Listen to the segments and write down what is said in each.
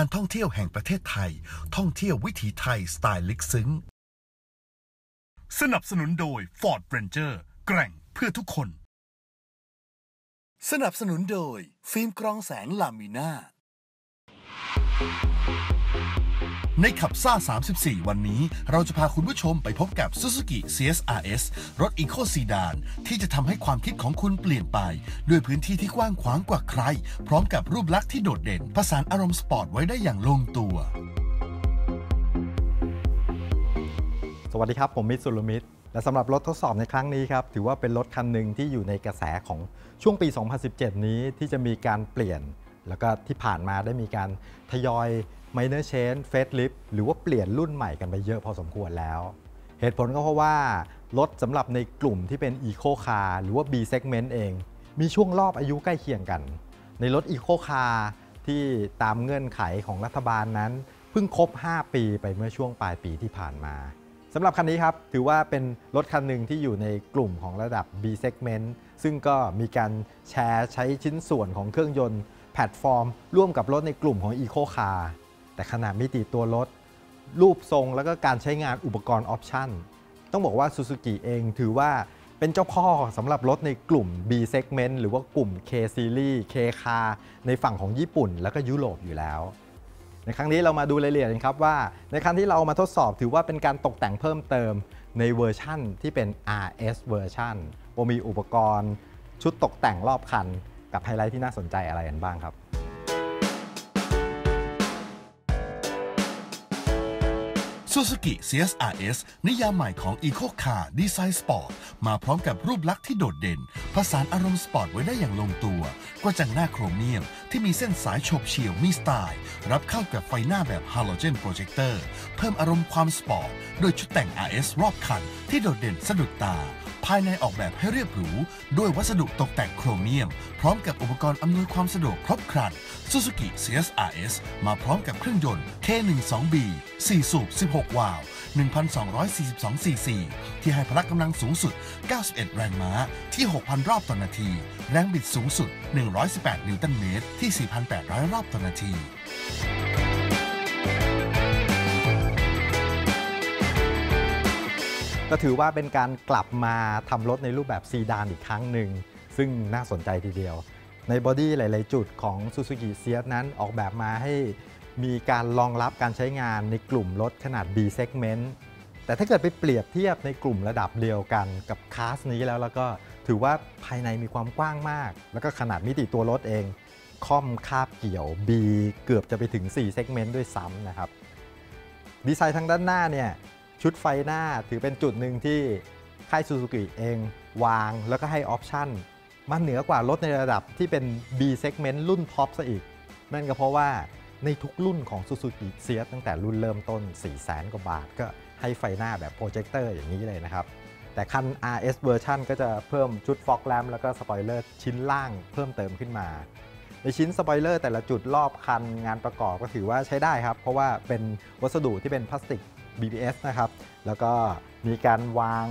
การท่องเที่ยวแห่งประเทศไทย ท่องเที่ยววิถีไทยสไตล์ลึกซึ้ง สนับสนุนโดย Ford Ranger แกร่งเพื่อทุกคน สนับสนุนโดย ฟิล์มกรองแสงลามิน่า ในขับซ่า 34 วันนี้ เราจะพาคุณผู้ชมไปพบกับ Suzuki CSRS รถ Eco Sedan ที่จะทำให้ความคิดของคุณเปลี่ยนไป ด้วยพื้นที่ที่กว้างขวางกว่าใคร พร้อมกับรูปลักษณ์ที่โดดเด่นผสานอารมณ์สปอร์ตไว้ได้อย่างลงตัว สวัสดีครับ ผมมิตรสุรมิตร และสำหรับรถทดสอบในครั้งนี้ครับ ถือว่าเป็นรถคันหนึ่งที่อยู่ในกระแสของช่วงปี 2017 นี้ที่จะมีการเปลี่ยน แล้วก็ที่ผ่านมาได้มีการทยอย minor change facelift หรือว่าเปลี่ยนรุ่นใหม่กันไปเยอะพอสมควรแล้ว เหตุผลก็เพราะว่า รถสำหรับในกลุ่มที่เป็น Eco Car หรือว่า B segment เอง มีช่วงรอบอายุใกล้เคียงกัน ในรถ Eco Car ที่ตามเงื่อนไขของรัฐบาลนั้น เพิ่งครบ 5 ปีไปเมื่อช่วงปลายปีที่ผ่านมาสำหรับคันนี้ครับ ถือว่าเป็นรถคันหนึ่งที่อยู่ในกลุ่มของระดับ B segment ซึ่งก็มีการแชร์ใช้ชิ้นส่วนของเครื่องยนต์แพลตฟอร์ม ร่วมกับรถในกลุ่มของ Eco Car แต่ขนาดมิติตัวรถ รูปทรงแล้วก็การใช้งานอุปกรณ์ออปชั่นต้องบอกว่า Suzuki เองถือว่าเป็นเจ้าพ่อสำหรับรถในกลุ่ม B segment หรือว่ากลุ่ม K series K car ในฝั่งของญี่ปุ่น แล้วก็ยุโรปอยู่แล้ว ในครั้งนี้เรามาดูรายละเอียดกันครับว่า ในครั้งที่เรามาทดสอบถือว่าเป็นการตกแต่งเพิ่มเติมในเวอร์ชั่นที่เป็น RS เวอร์ชันว่ามีอุปกรณ์ชุดตกแต่งรอบคัน กับไฮไลท์ที่น่าสนใจอะไรกันบ้างครับ Suzuki CSRS นิยามใหม่ของ Eco Car Design Sport มาพร้อมกับรูปลักษณ์ที่โดดเด่น ผสานอารมณ์สปอร์ตไว้ได้อย่างลงตัวกระจังหน้าโครเมียมที่มีเส้นสายโฉบเฉี่ยวมีสไตล์ รับเข้ากับไฟหน้าแบบฮาโลเจนโปรเจคเตอร์เพิ่มอารมณ์ความสปอร์ตโดยชุดแต่ง RS รอบคันที่โดดเด่นสะดุดตา ภายในออกแบบให้เรียบหรู ด้วยวัสดุตกแต่งโครเมียม พร้อมกับอุปกรณ์อำนวยความสะดวกครบครัน Suzuki CSRS มาพร้อมกับเครื่องยนต์ K12B 4 สูบ 16 วาล์ว1,242ซีซีที่ให้พละกำลังสูงสุด 91 แรงม้า ที่ 6,000 รอบต่อนาที แรงบิดสูงสุด 118 นิวตันเมตร ที่ 4,800 รอบต่อนาที ก็ถือว่าเป็นการกลับมาทำรถในรูปแบบซีดานอีกครั้งหนึ่ง ซึ่งน่าสนใจทีเดียว ในบอดี้หลาย ๆ จุดของ Suzuki s i a นั้นออกแบบมาให้มีการรองรับการใช้งานในกลุ่มรถขนาด B segment แต่ถ้าเกิดไปเปรียบเทียบในกลุ่มระดับเดียวกันกับคลาสนี้แล้วแล้วก็ถือว่าภายในมีความกว้างมาก แล้วก็ขนาดมิติตัวรถเอง ค่อมคาบเกี่ยว B เกือบจะไปถึง 4 segment ด้วยซ้ำนะครับ ดีไซน์ทางด้านหน้าเนี่ย ชุดไฟหน้าถือเป็นจุดหนึ่งที่ค่ายซูซูกิเองวางแล้วก็ให้ออปชั่นมันเหนือกว่ารถในระดับที่เป็น B segment รุ่นท็อปซะอีก นั่นก็เพราะว่าในทุกรุ่นของ Suzuki s i a ตั้งแต่รุ่นเริ่มต้น 4 0 0 0 0 0กว่าบาท ก็ให้ไฟหน้าแบบโปรเจคเตอร์อย่างนี้เลยนะครับ แต่คัน RS Version ก็จะเพิ่มชุดฟอกแลมแล้วก็สปอยเลอร์ชิ้นล่างเพิ่มเติมขึ้นมา ในชิ้นสปอยเลอร์แต่ละจุดรอบคันงานประกอบก็ถือว่าใช้ได้ครับ เพราะว่าเป็นวัสดุที่เป็นพลาสติก BBS นะครับ แล้วก็มีการวาง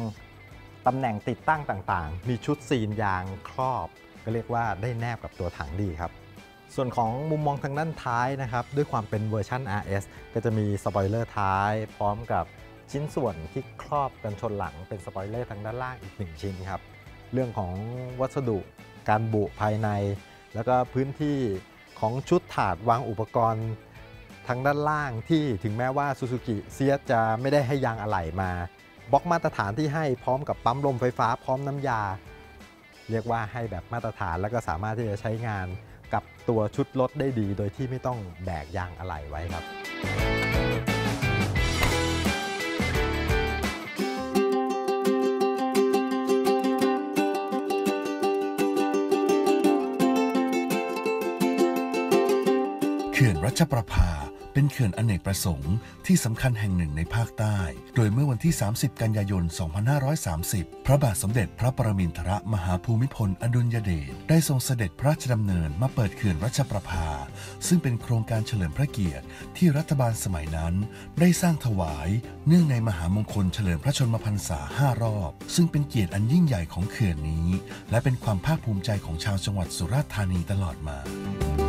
ตำแหน่งติดตั้งต่างๆ มีชุดซีนยางครอบ ก็เรียกว่าได้แนบกับตัวถังดีครับ ส่วนของมุมมองทางด้านท้ายนะครับ ด้วยความเป็นเวอร์ชัน RS ก็จะมีสปอยเลอร์ท้าย พร้อมกับชิ้นส่วนที่ครอบกันชนหลังเป็นสปอยเลอร์ทางด้านล่างอีก1ชิ้นครับ เรื่องของวัสดุการบุภายใน แล้วก็พื้นที่ของชุดถาดวางอุปกรณ์ ทางด้านล่างที่ถึงแม้ว่า Suzuki s i a จะไม่ได้ให้ยางอะไหล่มาบล็อกมาตรฐานที่ให้พร้อมกับปั๊มลมไฟฟ้าพร้อมน้ำยา เรียกว่าให้แบบมาตรฐานแล้วก็สามารถที่จะใช้งานกับตัวชุดรถได้ดี โดยที่ไม่ต้องแบกยางอะไหล่ไว้ครับ เขื่อนรัชประภา เป็นเขื่อนอเนกประสงค์ที่สำคัญแห่งหนึ่งในภาคใต้ โดยเมื่อวันที่ 30 กันยายน 2530 พระบาทสมเด็จพระปรมินทรมหาภูมิพล อดุลยเดชได้ทรงเสด็จพระราชดำเนินมาเปิดเขื่อนรัชประภา ซึ่งเป็นโครงการเฉลิมพระเกียรติที่รัฐบาลสมัยนั้น ได้สร้างถวาย เนื่องในมหามงคลเฉลิมพระชนมพรรษา 5 รอบ ซึ่งเป็นเกียรติอันยิ่งใหญ่ของเขื่อนนี้ และเป็นความภาคภูมิใจของชาวจังหวัดสุราษฎร์ธานีตลอดมา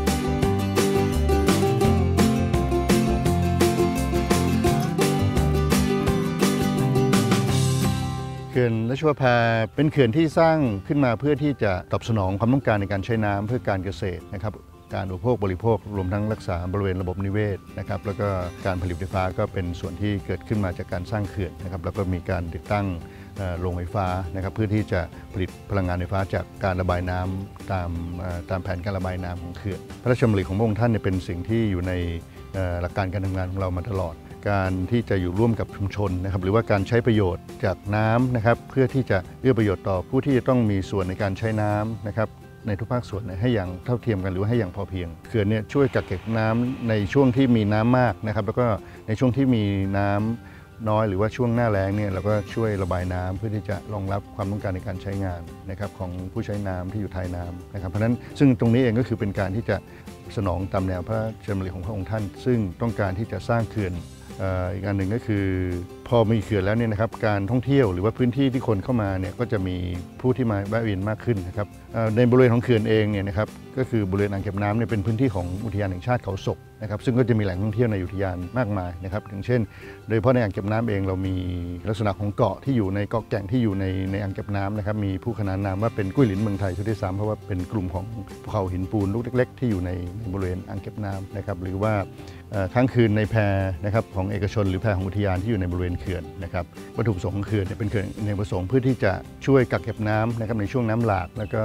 ขื่อนราชวพาเป็นเขื่อนที่สร้างขึ้นมาเพื่อที่จะตอบสนองความต้องการในการใช้น้ำเพื่อการเกษตรนะครับการอุปโภคบริโภครวมทั้งรักษาบริเวณระบบนิเวศนะครับแล้วก็การผลิตไฟฟ้าก็เป็นส่วนที่เกิดขึ้นมาจากการสร้างเขื่อนนะครับแล้วก็มีการติดตั้งโรงไฟฟ้านะครับเพื่อที่จะผลิตพลังงานไฟฟ้าจากการระบายน้ำตามตามแผนการระบายน้ำของเขื่อนพระราชดำริของพระองค์ท่านเนี่ยเป็นสิ่งที่อยู่ในหลักการการทำงานของเรามาตลอด การที่จะอยู่ร่วมกับชุมชนนะครับหรือว่าการใช้ประโยชน์จากน้ำนะครับเพื่อที่จะเอื้อประโยชน์ต่อผู้ที่จะต้องมีส่วนในการใช้น้ำนะครับในทุกภาคส่วนให้อย่างเท่าเทียมกันหรือว่าให้อย่างพอเพียงเขื่อนเนี่ยช่วยกักเก็บน้ำในช่วงที่มีน้ำมากนะครับแล้วก็ในช่วงที่มีน้ำน้อยหรือว่าช่วงหน้าแล้งเนี่ยเราก็ช่วยระบายน้ำเพื่อที่จะรองรับความต้องการในการใช้งานนะครับของผู้ใช้น้ำที่อยู่ท้ายน้ำนะครับเพราะฉะนั้นซึ่งตรงนี้เองก็คือเป็นการที่จะสนองตามแนวพระราชดำริของพระองค์ท่าน ซึ่งต้องการที่จะสร้างเขื่อน อีกอันหนึ่งก็คือ พอมีเขื่อนแล้วเนี่ยนะครับการท่องเที่ยวหรือว่าพื้นที่ที่คนเข้ามาเนี่ยก็จะมีผู้ที่มาแวะเวียนมากขึ้นนะครับในบริเวณของเขื่อนเองเนี่ยนะครับก็คือบริเวณอ่างเก็บน้ำเนี่ยเป็นพื้นที่ของอุทยานแห่งชาติเขาศกนะครับซึ่งก็จะมีแหล่งท่องเที่ยวในอุทยานมากมายนะครับอย่างเช่น โดยเฉพาะในอ่างเก็บน้ำเองเรามีลักษณะของเกาะที่อยู่ในเกาะแก่งที่อยู่ในในอ่างเก็บน้ำนะครับมีผู้ขนานนามว่าเป็นกุ้ยหลินเมืองไทยชุดที่สามเพราะว่าเป็นกลุ่มของภูเขาหินปูนลูกเล็ก ๆ ที่อยู่ในในบริเวณอ่างเก็บน้ำนะครับหรือว่าค้างคืนในแพนะครับของเอกชน หรือแพของอุทยานที่อยู่ในบริเวณเขื่อนนะครับวัตถุประสงค์ของเขื่อนเนี่ยเป็นเขื่อนในประสงค์เพื่อที่จะช่วยกักเก็บน้ำนะครับในช่วงน้ำหลาก แล้วก็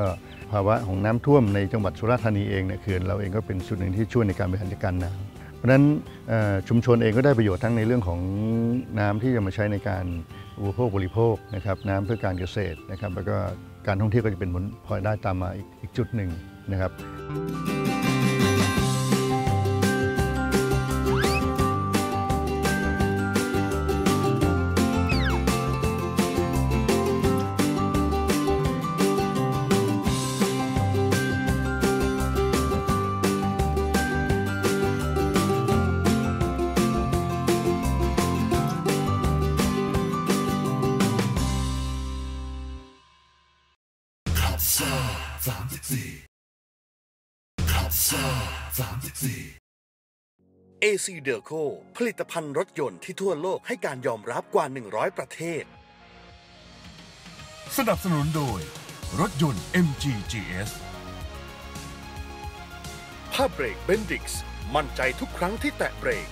ภาวะของน้ำท่วมในจังหวัดสุราษฎร์ธานีเองเนี่ยเขื่อนเราเองก็เป็นส่วนหนึ่งที่ช่วยในการบริหารจัดการน้ำเพราะฉะนั้นชุมชนเองก็ได้ประโยชน์ทั้งในเรื่องของน้ำที่จะมาใช้ในการอุปโภคบริโภคนะครับน้ำเพื่อการเกษตรนะครับแล้วก็การท่องเที่ยวก็จะเป็นผลพลอยได้ตามมาอีกจุดหนึ่งนะครับ AC d e c o ผลิตภัณฑ์รถยนต์ที่ทั่วโลกให้การยอมรับกว่า 100 ประเทศ สนับสนุนโดย รถยนต์ MG GS ผ้าเบรกเบนดิกส์มั่นใจทุกครั้งที่แตะเบรก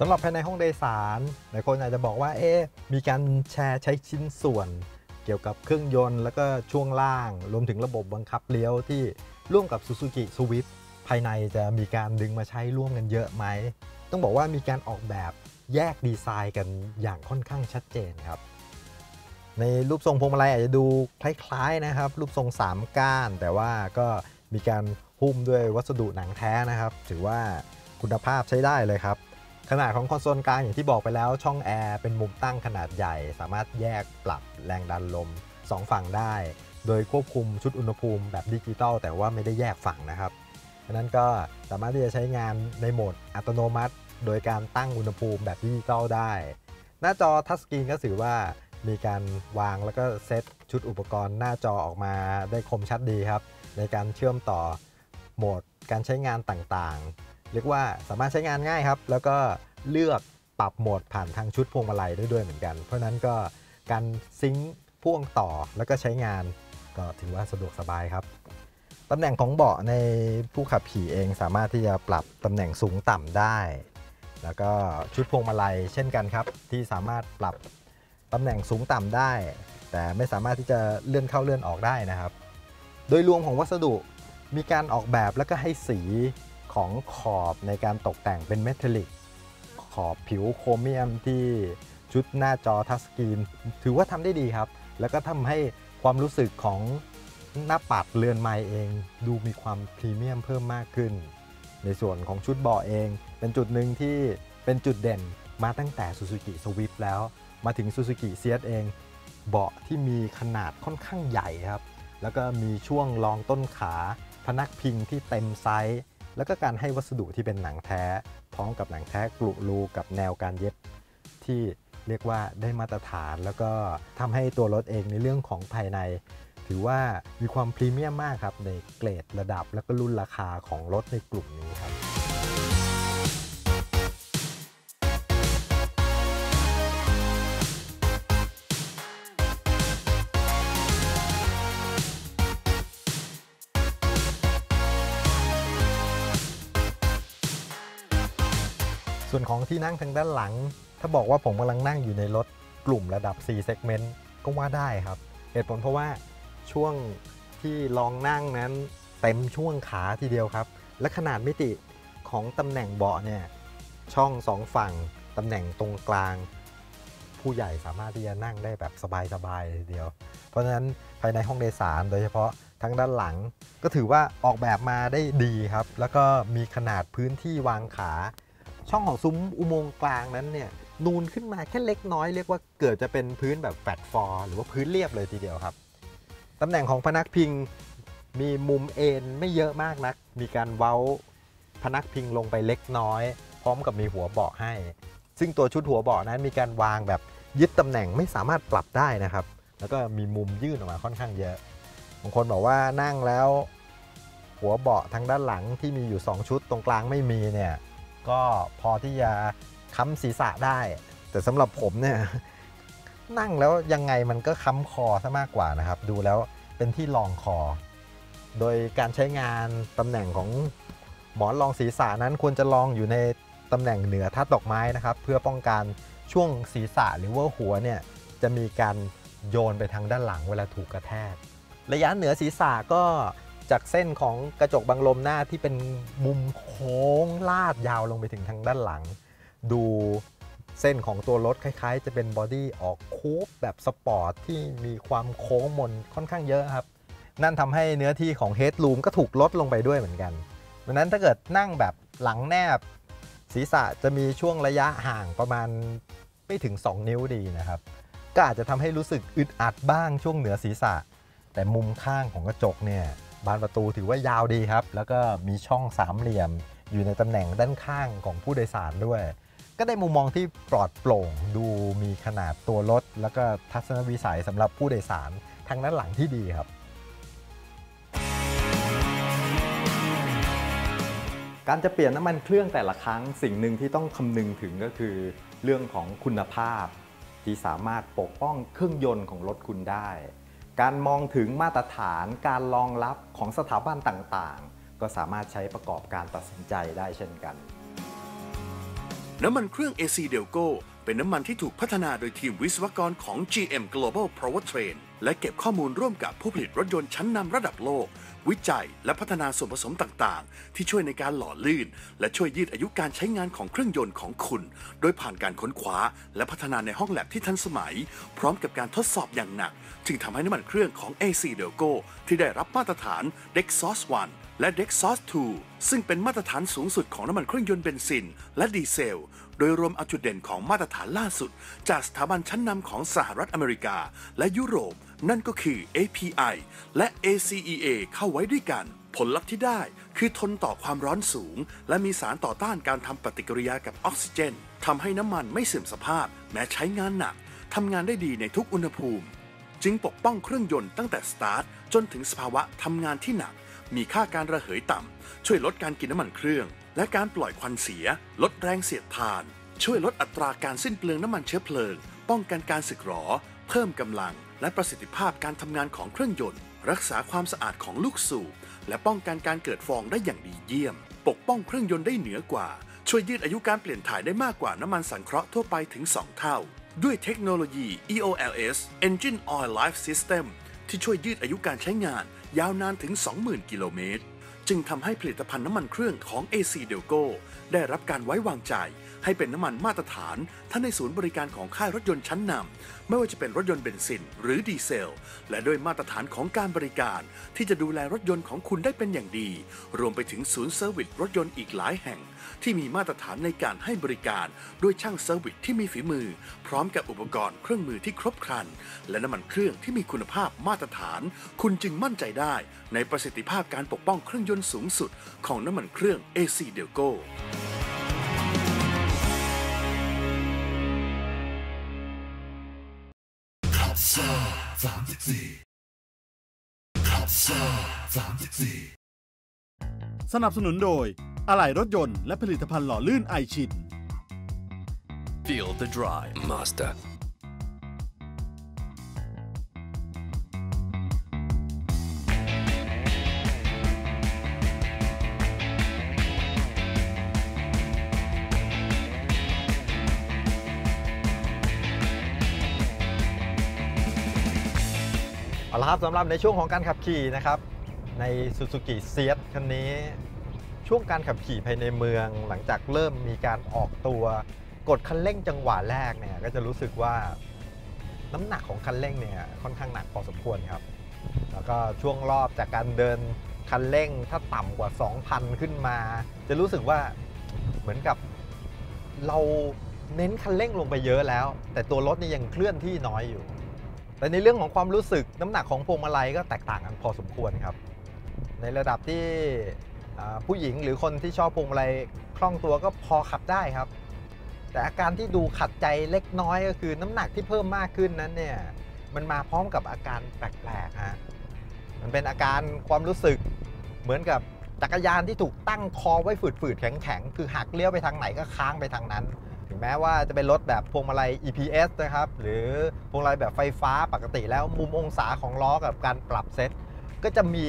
สำหรับภายในห้องโดยสารหลายคนอาจจะบอกว่าเอ๊มีการแชร์ใช้ชิ้นส่วน เกี่ยวกับเครื่องยนต์ แล้วก็ช่วงล่าง รวมถึงระบบบังคับเลี้ยวที่ร่วมกับ Suzuki Swift ภายในจะมีการดึงมาใช้ร่วมกันเยอะไหม ต้องบอกว่ามีการออกแบบแยกดีไซน์กันอย่างค่อนข้างชัดเจนครับ ในรูปทรงพวงมาลัยอาจจะดูคล้ายๆนะครับ รูปทรง 3 ก้าน แต่ว่าก็มีการหุ้มด้วยวัสดุหนังแท้นะครับ ถือว่าคุณภาพใช้ได้เลยครับ ขนาดของคอนโซลกลางอย่างที่บอกไปแล้วช่องแอร์เป็นมุมตั้งขนาดใหญ่ สามารถแยกปรับแรงดันลม 2 ฝั่งได้ โดยควบคุมชุดอุณหภูมิแบบดิจิตอลแต่ว่าไม่ได้แยกฝั่งนะครับดังนั้นก็สามารถที่จะใช้งานในโหมดอัตโนมัติ โดยการตั้งอุณหภูมิแบบดิจิตอลได้ หน้าจอทัชสกรีนก็ถือว่ามีการวางแล้วก็เซตชุดอุปกรณ์หน้าจอออกมาได้คมชัดดีครับ ในการเชื่อมต่อโหมดการใช้งานต่าง เรียกว่าสามารถใช้งานง่ายครับ แล้วก็เลือกปรับโหมดผ่านทางชุดพวงมาลัยได้ด้วยเหมือนกัน เพราะนั้นก็การซิงค์พ่วงต่อแล้วก็ใช้งานก็ถือว่าสะดวกสบายครับตำแหน่งของเบาะในผู้ขับขี่เองสามารถที่จะปรับตำแหน่งสูงต่ำได้ แล้วก็ชุดพวงมาลัยเช่นกันครับ ที่สามารถปรับตำแหน่งสูงต่ำได้ แต่ไม่สามารถที่จะเลื่อนเข้าเลื่อนออกได้นะครับ โดยรวมของวัสดุมีการออกแบบแล้วก็ให้สี ของขอบในการตกแต่งเป็นเมทัลลิกขอบผิวโครเมียมที่ชุดหน้าจอทัชสกรีน ถือว่าทำได้ดีครับ แล้วก็ทำให้ความรู้สึกของหน้าปัดเรือนไม้เอง ดูมีความพรีเมียมเพิ่มมากขึ้น ในส่วนของชุดเบาะเอง เป็นจุดหนึ่งที่เป็นจุดเด่นมาตั้งแต่ Suzuki Swift แล้ว มาถึง Suzuki s i e t เอง เบาะที่มีขนาดค่อนข้างใหญ่ครับ แล้วก็มีช่วงรองต้นขา พนักพิงที่เต็มไซส์ แล้วก็การให้วัสดุที่เป็นหนังแท้พร้อมกับหนังแท้กลุรูกับแนวการเย็บที่เรียกว่าได้มาตรฐาน แล้วก็ทำให้ตัวรถเองในเรื่องของภายใน ถือว่ามีความพรีเมียมมากครับในเกรดระดับและก็รุ่นราคาของรถในกลุ่มนี้ครับ ที่นั่งทางด้านหลัง ถ้าบอกว่าผมกำลังนั่งอยู่ในรถกลุ่มระดับ 4 segment ก็ว่าได้ครับ เหตุผลเพราะว่าช่วงที่ลองนั่งนั้นเต็มช่วงขาทีเดียวครับ และขนาดมิติของตำแหน่งเบาะเนี่ยช่องสองฝั่งตำแหน่งตรงกลาง ผู้ใหญ่สามารถที่จะนั่งได้แบบสบายๆเลยทีเดียว เพราะฉะนั้นภายในห้องโดยสารโดยเฉพาะทั้งด้านหลัง ก็ถือว่าออกแบบมาได้ดีครับ แล้วก็มีขนาดพื้นที่วางขา ช่องของซุ้มอุโมงค์กลางนั้นเนี่ยนูนขึ้นมาแค่เล็กน้อยเรียกว่าเกิดจะเป็นพื้นแบบแฟลตฟอร์หรือว่าพื้นเรียบเลยทีเดียวครับตำแหน่งของพนักพิงมีมุมเอ็นไม่เยอะมากนัก มีการเว้าพนักพิงลงไปเล็กน้อย พร้อมกับมีหัวเบาะให้ ซึ่งตัวชุดหัวเบาะนั้นมีการวางแบบยึดตำแหน่งไม่สามารถปรับได้นะครับ แล้วก็มีมุมยื่นออกมาค่อนข้างเยอะบางคนบอกว่านั่งแล้ว หัวเบาะทางด้านหลังที่มีอยู่ 2 ชุดตรงกลางไม่มีเนี่ย ก็พอที่จะค้ำศีรษะได้ แต่สำหรับผมเนี่ยนั่งแล้วยังไงมันก็ค้ำคอซะมากกว่านะครับ ดูแล้วเป็นที่รองคอ โดยการใช้งานตำแหน่งของหมอนรองศีรษะนั้นควรจะรองอยู่ในตำแหน่งเหนือทัดดอกไม้นะครับ เพื่อป้องกันช่วงศีรษะหรือว่าหัวเนี่ยจะมีการโยนไปทางด้านหลังเวลาถูกกระแทก ระยะเหนือศีรษะก็ จากเส้นของกระจกบังลมหน้าที่เป็นมุมโค้งลาดยาวลงไปถึงทางด้านหลัง ดูเส้นของตัวรถคล้ายๆ จะเป็นบอดี้ออกคูปแบบสปอร์ตที่มีความโค้งมนค่อนข้างเยอะครับ นั่นทำให้เนื้อที่ของเฮด o ูมก็ถูกลดลงไปด้วยเหมือนกันดังนั้นถ้าเกิดนั่งแบบหลังแนบ ศีรษะจะมีช่วงระยะห่างประมาณไม่ถึง 2 นิ้วดีนะครับ ก็อาจจะทำให้รู้สึกอึดอัดบ้างช่วงเหนือศีรษะ แต่มุมข้างของกระจกเนี่ย บานประตูถือว่ายาวดีครับ แล้วก็มีช่องสามเหลี่ยม อยู่ในตำแหน่งด้านข้างของผู้โดยสารด้วย ก็ได้มุมมองที่ปลอดโปร่ง ดูมีขนาดตัวรถ แล้วก็ทัศนวิสัยสำหรับผู้โดยสารทางด้านหลังที่ดีครับ การจะเปลี่ยนน้ำมันเครื่องแต่ละครั้งสิ่งหนึ่งที่ต้องคำนึงถึงก็คือเรื่องของคุณภาพ ที่สามารถปกป้องเครื่องยนต์ของรถคุณได้ การมองถึงมาตรฐานการรองรับของสถาบันต่างๆ ก็สามารถใช้ประกอบการตัดสินใจได้เช่นกัน น้ำมันเครื่อง AC d e l c o เป็นน้ำมันที่ถูกพัฒนาโดยทีมวิศวกรของ GM Global Powertrain และเก็บข้อมูลร่วมกับผู้ผลิตรถยนต์ชั้นนำระดับโลก วิจัย และพัฒนาส่วนผสมต่างๆ ที่ช่วยในการหล่อลื่น และช่วยยืดอายุการใช้งานของเครื่องยนต์ของคุณ โดยผ่านการค้นคว้า และพัฒนาในห้องแลบที่ทันสมัย พร้อมกับการทดสอบอย่างหนัก จึงทำให้น้ำมันเครื่องของ AC Delco ที่ได้รับมาตรฐาน Dexos 1และ Dexos 2 ซึ่งเป็นมาตรฐานสูงสุดของน้ำมันเครื่องยนต์เบนซิน และดีเซล โดยรวมเอาจุดเด่นของมาตรฐานล่าสุด จากสถาบันชั้นนำของสหรัฐอเมริกา และยุโรป นั่นก็คือ API และ ACEA เข้าไว้ด้วยกัน ผลลัพธ์ที่ได้คือทนต่อความร้อนสูง และมีสารต่อต้านการทำปฏิกิริยากับออกซิเจนทำให้น้ำมันไม่เสื่อมสภาพ แม้ใช้งานหนักทำงานได้ดีในทุกอุณหภูมิ จึงปกป้องเครื่องยนต์ตั้งแต่สตาร์ทจนถึงสภาวะทำงานที่หนัก มีค่าการระเหยต่ำ ช่วยลดการกินน้ำมันเครื่อง และการปล่อยควันเสีย ลดแรงเสียดทาน ช่วยลดอัตราการสิ้นเปลืองน้ำมันเชื้อเพลิง ป้องกันการสึกหรอ เพิ่มกำลัง และประสิทธิภาพการทำงานของเครื่องยนต์ รักษาความสะอาดของลูกสูบ และป้องกันการเกิดฟองได้อย่างดีเยี่ยม ปกป้องเครื่องยนต์ได้เหนือกว่า ช่วยยืดอายุการเปลี่ยนถ่ายได้มากกว่าน้ำมันสังเคราะห์ทั่วไปถึง 2 เท่า ด้วยเทคโนโลยี EOLS Engine Oil Life System ที่ช่วยยืดอายุการใช้งาน ยาวนานถึง 20,000 กิโลเมตร จึงทำให้ผลิตภัณฑ์น้ำมันเครื่องของ AC Delco ได้รับการไว้วางใจ ให้เป็นน้ำมันมาตรฐานทั้งในศูนย์บริการของค่ายรถยนต์ชั้นนำไม่ว่าจะเป็นรถยนต์เบนซิน หรือดีเซล และด้วยมาตรฐานของการบริการ ที่จะดูแลรถยนต์ของคุณได้เป็นอย่างดี รวมไปถึงศูนย์เซอร์วิสรถยนต์อีกหลายแห่ง ที่มีมาตรฐานในการให้บริการด้วยช่างเซอร์วิสที่มีฝีมือ พร้อมกับอุปกรณ์เครื่องมือที่ครบครัน และน้ำมันเครื่องที่มีคุณภาพมาตรฐาน คุณจึงมั่นใจได้ ในประสิทธิภาพการปกป้องเครื่องยนต์สูงสุด ของน้ำมันเครื่อง AC d e l g o ซ่าสามสิบสี่ขับซ่าสามสิบสี่สนับสนุนโดย อะไหล่รถยนต์และผลิตภัณฑ์หล่อลื่นไอชิน Feel the drive. Mazda. เอาละครับสำหรับในช่วงของการขับขี่นะครับ ใน Suzuki s e a t คันนี้ ช่วงการขับขี่ภายในเมือง หลังจากเริ่มมีการออกตัว กดคันเร่งจังหวะแรกเนี่ยก็จะรู้สึกว่าน้ำหนักของคันเร่งเนี่ยค่อนข้างหนักพอสมควรครับ แล้วก็ช่วงรอบจากการเดินคันเร่งถ้าต่ำกว่า 2,000 ขึ้นมา จะรู้สึกว่าเหมือนกับเราเน้นคันเร่งลงไปเยอะแล้ว แต่ตัวรถนี่ยังเคลื่อนที่น้อยอยู่ แต่ในเรื่องของความรู้สึกน้ำหนักของพวงมาลัยก็แตกต่างกันพอสมควรครับ ในระดับที่ ผู้หญิงหรือคนที่ชอบพวงมาลัยคล่องตัวก็พอขับได้ครับ แต่อาการที่ดูขัดใจเล็กน้อยก็คือน้ำหนักที่เพิ่มมากขึ้นนั้นเนี่ยมันมาพร้อมกับอาการแปลกๆฮะมันเป็นอาการความรู้สึกเหมือนกับจักรยานที่ถูกตั้งคอไว้ฝืดๆแข็งๆคือหักเลี้ยวไปทางไหนก็ค้างไปทางนั้น ถึงแม้ว่าจะเป็นรถแบบพวงมาลัย EPS นะครับ หรือพวงมาลัยแบบไฟฟ้าปกติแล้วมุมองศาของล้อกับการปรับเซตก็จะมี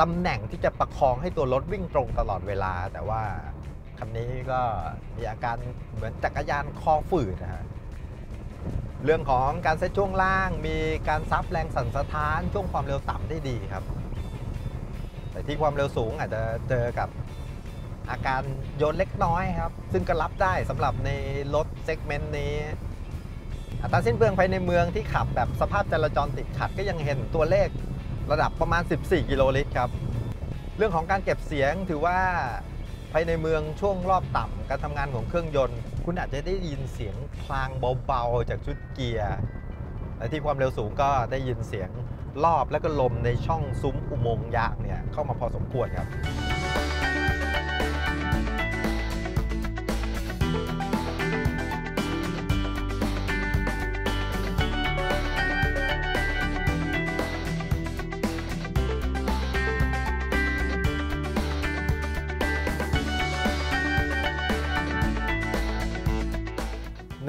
ตำแหน่งที่จะประคองให้ตัวรถวิ่งตรงตลอดเวลา แต่ว่าคันนี้ก็มีอาการเหมือนจักรยานคอฝืดนะฮะเรื่องของการเซตช่วงล่าง มีการซับแรงสั่นสะท้านช่วงความเร็วต่ำได้ดีครับ แต่ที่ความเร็วสูงอาจจะเจอกับอาการโยนเล็กน้อยครับ ซึ่งก็รับได้สำหรับในรถเซกเมนต์นี้ อัตราสิ้นเปลืองภายในเมืองที่ขับแบบสภาพจราจรติดขัดก็ยังเห็นตัวเลข ระดับประมาณ 14 กิโลลิตรครับ เรื่องของการเก็บเสียงถือว่าภายในเมืองช่วงรอบต่ำการทำงานของเครื่องยนต์ คุณอาจจะได้ยินเสียงคลางเบาๆ จากชุดเกียร์และที่ความเร็วสูงก็ได้ยินเสียงรอบและก็ลมในช่องซุ้มอุโมงค์ยางเนี่ยเข้ามาพอสมควรครับ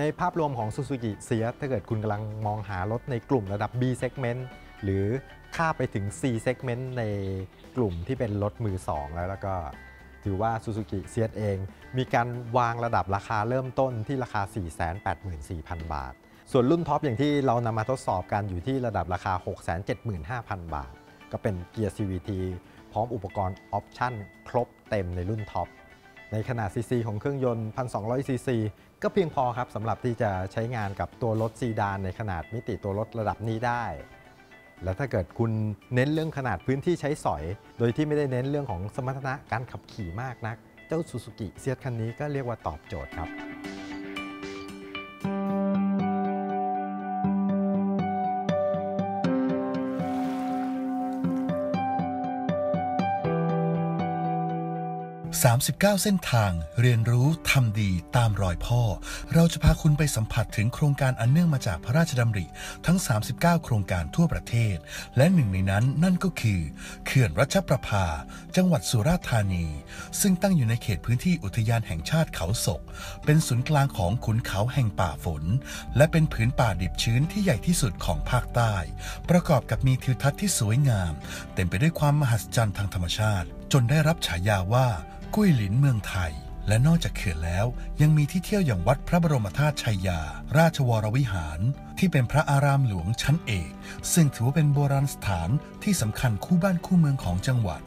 ในภาพรวมของ Suzuki s e a t ถ้าเกิดคุณกำลังมองหารถในกลุ่มระดับ B segment หรือข้าไปถึง C segment ในกลุ่มที่เป็นรถมือ 2 แล้วแล้วก็ถือว่า Suzuki s e a t เอง มีการวางระดับราคาเริ่มต้นที่ราคา 484,000 บาท ส่วนรุ่นท็อปอย่างที่เรานำมาทดสอบกันอยู่ที่ระดับราคา 675,000 บาท ก็เป็นเกียร์ CVT พร้อมอุปกรณ์ออปชั่นครบเต็มในรุ่นท็อป ในขนาดซีซีของเครื่องยนต์ 1,200 ซีซี ก็เพียงพอครับสำหรับที่จะใช้งานกับตัวรถซีดานในขนาดมิติตัวรถระดับนี้ได้ แล้วถ้าเกิดคุณเน้นเรื่องขนาดพื้นที่ใช้สอย โดยที่ไม่ได้เน้นเรื่องของสมรรถนะการขับขี่มากนัก เจ้า Suzuki เซียคันนี้ก็เรียกว่าตอบโจทย์ครับ 39 เส้นทาง เรียนรู้ทำดีตามรอยพ่อ เราจะพาคุณไปสัมผัสถึงโครงการอันเนื่องมาจากพระราชดำริทั้ง 39 โครงการทั่วประเทศ และหนึ่งในนั้นนั่นก็คือ เขื่อนรัชประภา จังหวัดสุราษฎร์ธานี ซึ่งตั้งอยู่ในเขตพื้นที่อุทยานแห่งชาติเขาศก เป็นศูนย์กลางของขุนเขาแห่งป่าฝน และเป็นผืนป่าดิบชื้นที่ใหญ่ที่สุดของภาคใต้ ประกอบกับมีทิวทัศน์ที่สวยงาม เต็มไปด้วยความมหัศจรรย์ทางธรรมชาติ จนได้รับฉายาว่า กุ้ยหลินเมืองไทย และนอกจากเขื่อนแล้วยังมีที่เที่ยวอย่างวัดพระบรมธาตุชัยยา ราชวรวิหาร ที่เป็นพระอารามหลวงชั้นเอก ซึ่งถือว่าเป็นโบราณสถานที่สำคัญคู่บ้านคู่เมืองของจังหวัด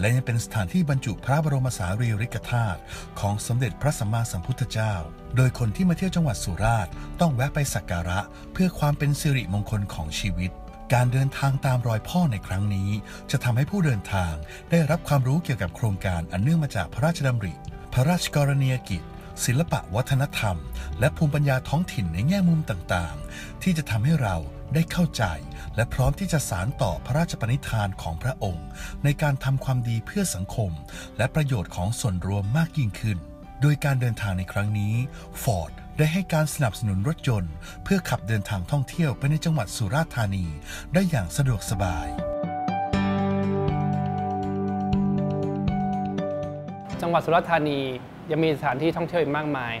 และยังเป็นสถานที่บรรจุพระบรมสารีริกธาตุของสมเด็จพระสัมมาสัมพุทธเจ้า โดยคนที่มาเที่ยวจังหวัดสุราษฎร์ต้องแวะไปสักการะเพื่อความเป็นสิริมงคลของชีวิต การเดินทางตามรอยพ่อในครั้งนี้ จะทำให้ผู้เดินทางได้รับความรู้เกี่ยวกับโครงการอันเนื่องมาจากพระราชดำริ พระราชกรณียกิจ ศิลปะวัฒนธรรม และภูมิปัญญาท้องถิ่นในแง่มุมต่างๆ ที่จะทำให้เราได้เข้าใจ และพร้อมที่จะสารต่อพระราชปณิธานของพระองค์ ในการทำความดีเพื่อสังคม และประโยชน์ของส่วนรวมมากยิ่งขึ้น โดยการเดินทางในครั้งนี้ Ford ได้ให้การสนับสนุนรถยนต์ เพื่อขับเดินทางท่องเที่ยวไปในจังหวัดสุราษฎร์ธานี ได้อย่างสะดวกสบาย จังหวัดสุราษฎร์ธานียังมีสถานที่ท่องเที่ยวอีกมากมาย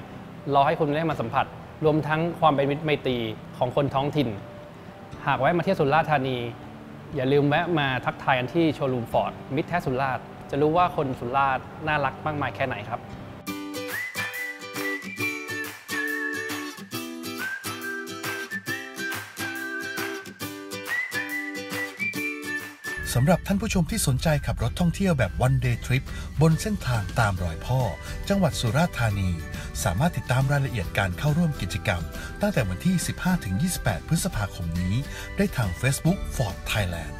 รอให้คุณได้มาสัมผัส รวมทั้งความเป็นมิตรไมตรีของคนท้องถิ่น หากแวะมาเที่ยวสุราษฎร์ธานี อย่าลืมแวะมาทักทายกันที่โชว์รูมฟอร์ดมิตรแท้สุราษฎร์จะรู้ว่าคนสุราษฎร์น่ารักมากมายแค่ไหนครับ สำหรับท่านผู้ชมที่สนใจขับรถท่องเที่ยวแบบ one day trip บนเส้นทางตามรอยพ่อ จังหวัดสุราษฎร์ธานี สามารถติดตามรายละเอียดการเข้าร่วมกิจกรรม ตั้งแต่วันที่ 15-28 พฤษภาคมนี้ ได้ทาง Facebook Ford Thailand